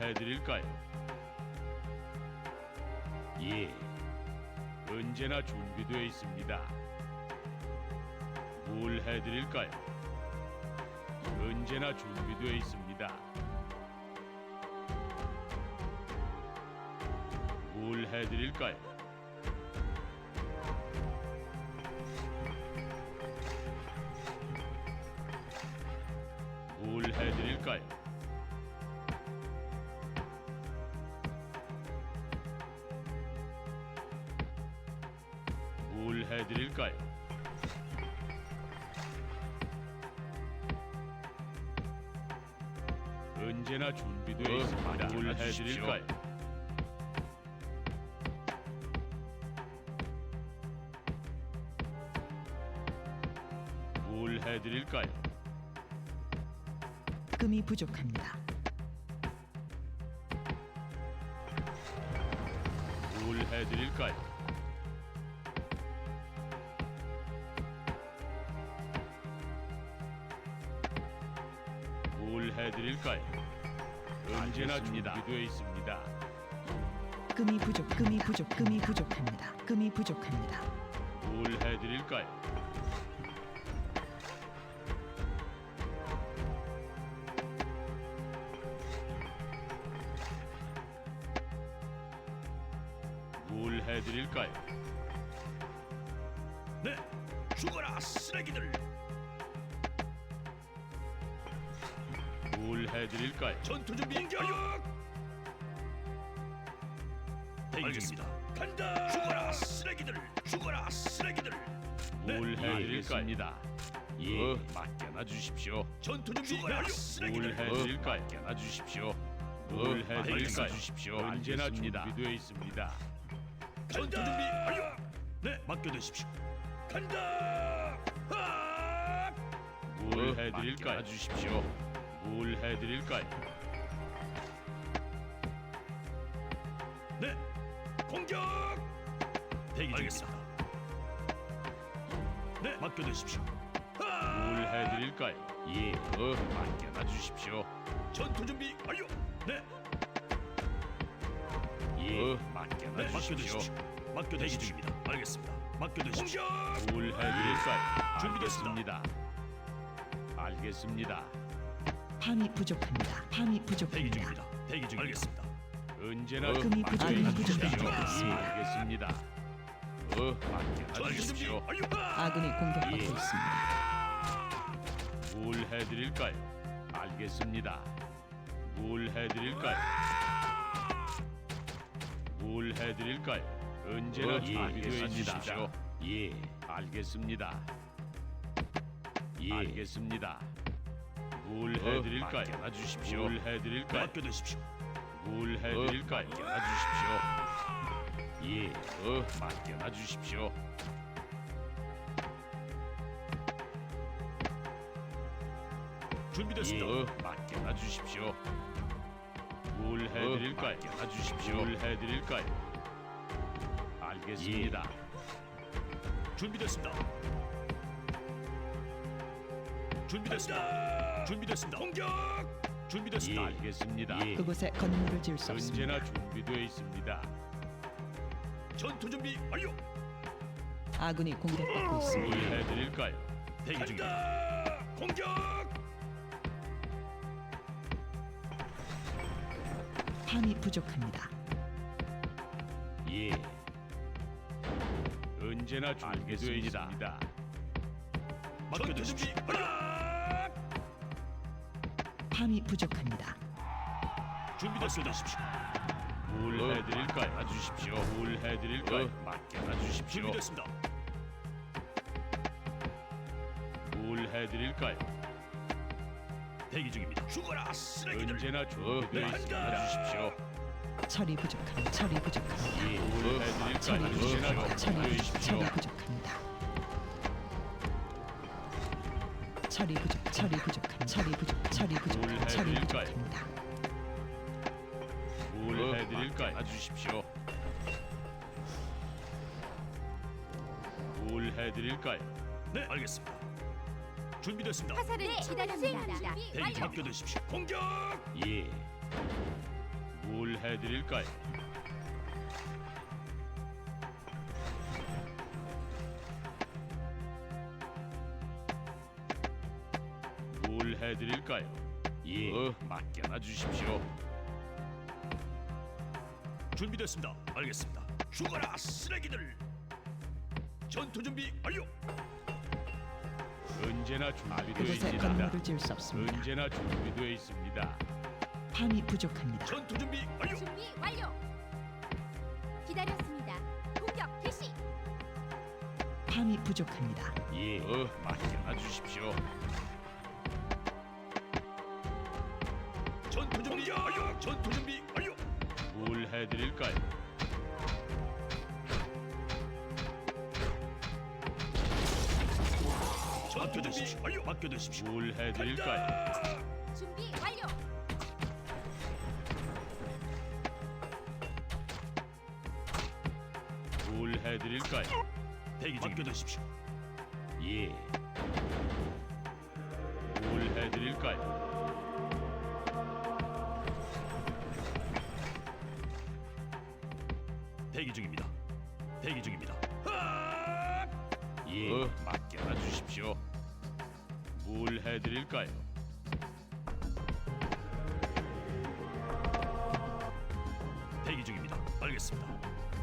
해드릴까요? 예, 언제나 준비되어 있습니다. 뭘 해드릴까요? 언제나 준비되어 있습니다. 뭘 해드릴까요? 뭘 해드릴까요? 해드릴까요? 언제나 준비되어 있습니다. 뭘 해드릴까요? 뭘 해드릴까요? 금이 부족합니다. 뭘 해드릴까요? 해드릴까요? 언제나. 준비되어 있습니다. 금이 부족, 금이 부족, 금이 부족합니다. 금이 부족합니다. 뭘 해드릴까요? 뭘 해드릴까요? 네, 죽어라 쓰레기들. 해드릴까요? 전투 준비 완료. 알겠습니다. 간다. 죽어라 쓰레기들. 죽어라 쓰레기들. 뭘 네, 해드릴까요? 예. 어, 맡겨놔 주십시오. 전투 준비 완료. 뭘 쓰레기들. 해드릴까요? 맡겨놔 주십시오. 뭘. 해드릴까요? 주십시오. 언제나. 준비되어 있습니다. 전투 준비 완료. 네, 맡겨두십시오. 간다. 아! 뭘 어, 해드릴까요? 맡겨놔 주십시오. 뭘 해드릴까요? 네, 공격. 대기 중입니다. 네, 맡겨두십시오. 아! 뭘 해드릴까요? 예, 어, 맡겨놔 주십시오. 전투 준비 완료. 네, 예, 어, 네, 주십시오. 맡겨두십시오. 맡겨두십시오. 알겠습니다. 맡겨두십시오. 공격. 뭘 해드릴까요? 준비됐습니다. 알겠습니다. 알겠습니다. 밤이 부족합니다. 밤이 대기 부족합니다. 중입니다. 대기 중입니다. 알겠습니다. 언제나 금이 맡겨놔 부족합니다. 부족합니다. 예, 알겠습니다. 어, 주십시오. 완료. 아군이 공격받고 예. 있습니다. 뭘 해드릴까요? 알겠습니다. 뭘 해드릴까요? 뭘 해드릴까요? 언제나 어, 예, 준비되어 알겠습니다. 있습니다. 예, 알겠습니다. 예, 알겠습니다. 뭘 해드릴까요? 맡겨놔 주십시오. 뭘 해드릴까요? 맡겨두십시오. 뭘 해드릴까요? 맡겨놔 주십시오. 예, 어, 맡겨놔 주십시오. 예, 준비됐습니다. 어, 맡겨놔 주십시오. 뭘 해드릴까요? 맡겨놔 주십시오. 뭘 해드릴까요? 알겠습니다. 준비됐습니다. 준비됐습니다. 준비됐습니다. 공격. 예, 준비됐습니다. 알겠습니다. 예, 그곳에 건물을 지을 수 없습니다. 언제나 준비되어 있습니다. 전투 준비 완료. 아군이 공격받고 뭘 있습니다. 해드릴까요? 대기 중입니다. 공격. 밤이 부족합니다. 예. 언제나 준비되어 있습니다. 전투 준비 완료. 밤이 부족합니다. 준비됐습니다. 뭘 어, 해드릴까요? 맡겨놔 주십시오. 뭘 해드릴까요? 맡겨놔 주십시오. 준비됐습니다. 뭘 해드릴까요? 대기 중입니다. 죽어라 쓰레기들. 언제나 준비되어 네, 있습니다. 간다. 주십시오. 철이 부족합니다. 철이 부족합니다. 예, 뭘 해드릴까요? 철이 언제나 부족합니다. 철이 준비되어 부족, 있십시오. 철이 부족합니다. 철이 부족, 철이 부족합니다. 철이 부족, 철이 부족, 철이 해드릴까요? 부족합니다. 뭘 어, 해드릴까요? 맡겨놔 주십시오. 뭘 해드릴까요? 네, 알겠습니다. 준비됐습니다. 화살을 기다립니다. 대기 맡겨두십시오. 공격. 예. 뭘 해드릴까요? 해드릴까요? 예. 어, 맡겨놔 주십시오. 준비됐습니다. 알겠습니다. 죽어라 쓰레기들. 전투 준비 완료. 언제나 준비되어 그곳에 있습니다. 건물을 지을 수 없습니다. 언제나 준비되어 있습니다. 밤이 부족합니다. 전투 준비 완료. 준비 완료. 기다렸습니다. 공격 개시. 밤이 부족합니다. 예, 어, 맡겨놔 주십시오. 전투 준비 완료. 전투 준비 완료. 뭘 해드릴까요? 맡겨두십시오. 완료. 맡겨두십시오. 뭘 해드릴까요? 간다. 준비 완료. 뭘 해드릴까요? 대기 중. 맡겨두십시오. 예. 뭘 해드릴까요? 대기 중입니다. 대기 중입니다. 아! 예. 어, 맡겨놔 주십시오. 뭘 해드릴까요? 대기 중입니다. 알겠습니다.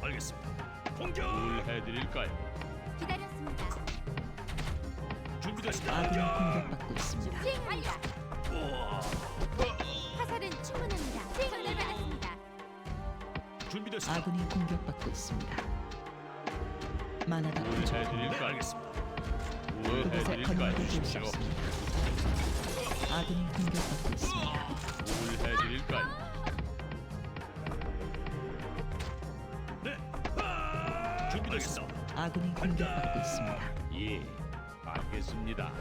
알겠습니다. 공격. 뭘 해드릴까요? 기다렸습니다. 준비됐습니다. 아군이 공격. 공격받고 있습니다. 수행 완료. 우와. 화 준비됐습니다. 아군이 공격받고 있습니다. 만화가 부족합니다. 네, 해드릴까요? 알겠습니다. 뭘 그곳에 해드릴까요? 건물을 지을 수 주십시오. 없습니다. 아군이 공격받고 있습니다. 뭘 해드릴까요? 네. 아! 준비됐습니다. 아군이 공격받고 있습니다. 예. 알겠습니다.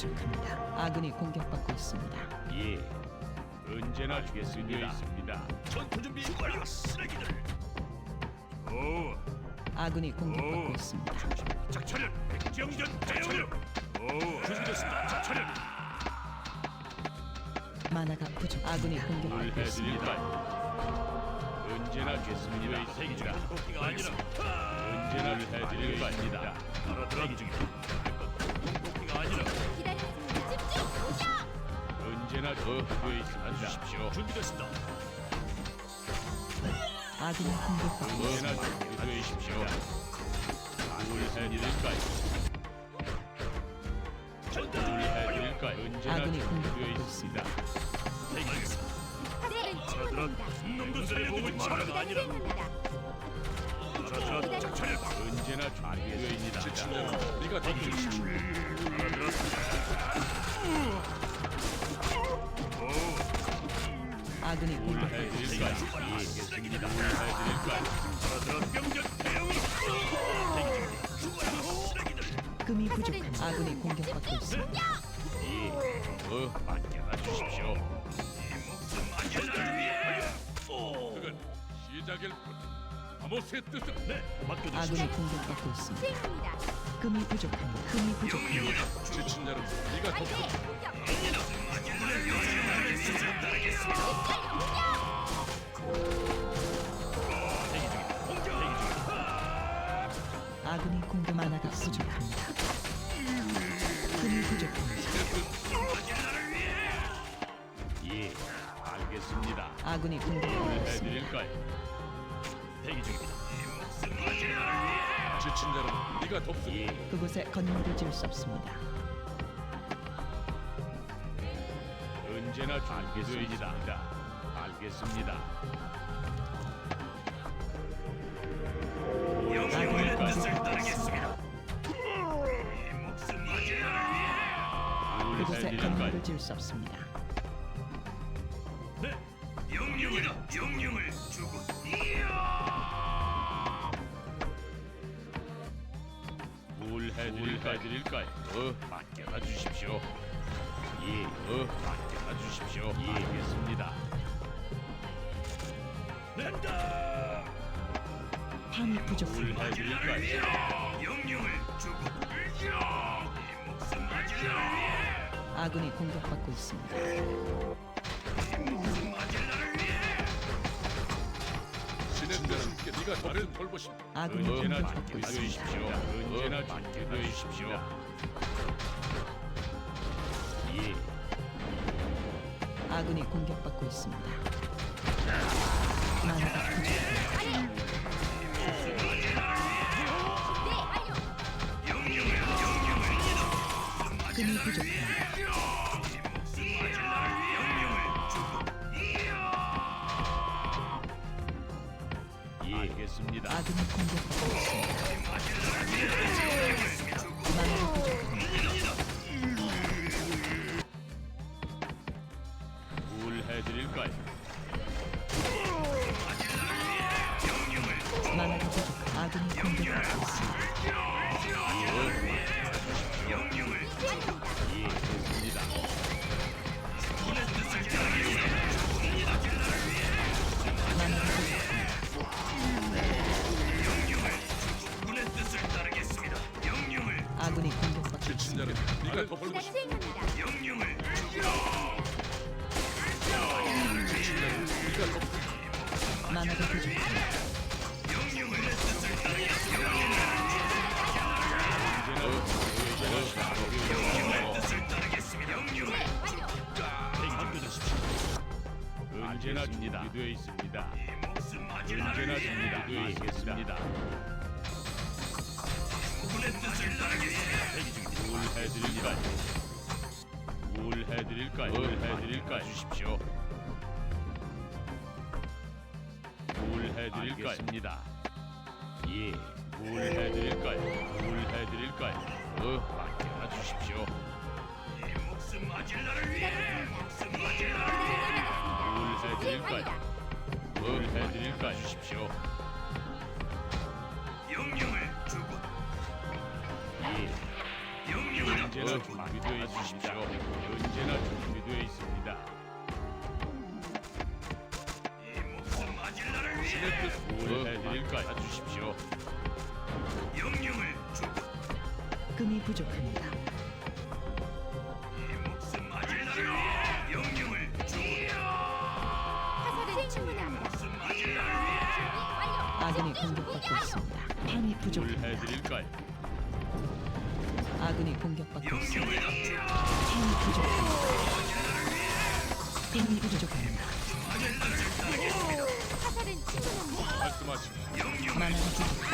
부족합니다. 아군이 공격받고 있습니다. 예. 언제나 준비되어 있습니다. 전투 준비 완료. 쓰레기들. 오. 아군이 공격받고 있습니다. 작차련. 백정전 대차련. 오. 준비됐습니다. 작차련. 만화가 부족. 아군이 뭘 공격받고 있습니다. 해드릴까요? 언제나 준비되어 대기 중. 있습니다. 공기가 아니라. 언제나 해드리겠습니다. 알아들어기 중입니다. 언제나 있습니다. 주십시오. 준비됐습니다. 아군이 공격받고 언제나 있습니다. 준비되어 있십시오. 뭘 해드릴까요? 뭘 준비. 해드릴까요? 언제나 아군이 공격받고 알겠습니다. 화살은 충분합니다. 놈들 살려두고 말하는 거 아니라. 알아들어. 작차련. 언제나 준비되어 있습니다. 네가 대기 중 아군이 공격받고 있습니다. 쓰레기들. 금이 부족합니다. 아군이 공격받고 있습니다. 예. 어, 맡겨놔 주십시오. 안전을 위해. 오. 그건 시작일 뿐. 아모스의 뜻은 네. 맡겨두십시오. 아군이 공격받고 있습니다. 금이 부족합니다. 금이 부족합니다. 지친 자는 네가 안돼 공격. 대기 중입니 아군이 공격 만화가 부족합니다. 금이 부족합니다. 예, 알겠습니다. 아군이 공격받고 있습니다. 해드릴까요? 대기 중입니다. 지친 자는 네가 돕소. 예, 그곳에 건물을 지을 수 없습니다. 언제나 준비되어 있습니다. 알겠습니다. 영웅의 뜻을 따르겠습니다. 이 목숨 위해. 뭘 그곳에? 건물을 지을 수 없습니다. 네. 영웅이다. 영웅을 주고. 이야. 뭘 해드릴까요? 어, 맡겨놔 주십시오. 예, 어, 맡 겨놔 주십시오. 예, 알겠습니다. 낸다. 밤이 뭘 부족합니다. 영웅을 주고. 이 목숨 위해. 아군이 공격받고 있습니다. 진행자는 네가 나를 돌보신다. 아군이 언제나 공격받고 있습니다. 있십시오. 언제나 있십시오. 아군이 공격받고 있습니다. 만화가 부족합니다. 네, 완료. 금이 부족합니다. 언제나 준비되어 있습니다. 언제나 준비되어 있겠습니다. 뭘 해드릴까요? 뭘 해드릴까요? 뭘 해드릴까요? 주십시오. 뭘 해드릴까요? 예, 뭘 해드릴까요? 뭘 해드릴까요? 어, 맡겨놔 주십시오. 뭘 해드릴까요? 뭘 해드릴까요? 주십시오. 예, 언제나 준비되어 있으십시오. 언제나 준비되어 있습니다. 신의 뜻뭘 해드릴까요? 주십시오. 금이 부족합니다. 공격받고 있습니다. 밤이 뭘 부족합니다. 해드릴까요? 아군이 공격받고 있습니다. 밤이 부족합니다. 밤이 부족합니다. 화살은. 말씀하십시오. 만화가 부족합니다.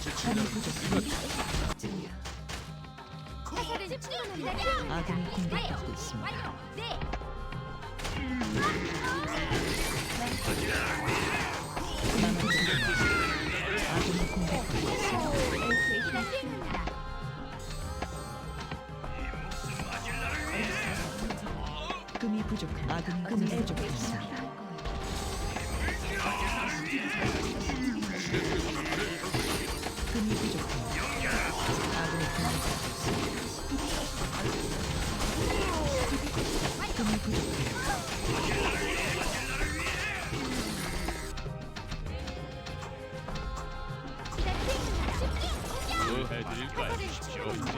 제 밤이 부족합니다. 화살은. 아군이 공격받고 있습니다. 완료. 네. 금이 부족합니다. 아군이 금이 부족합니다. 나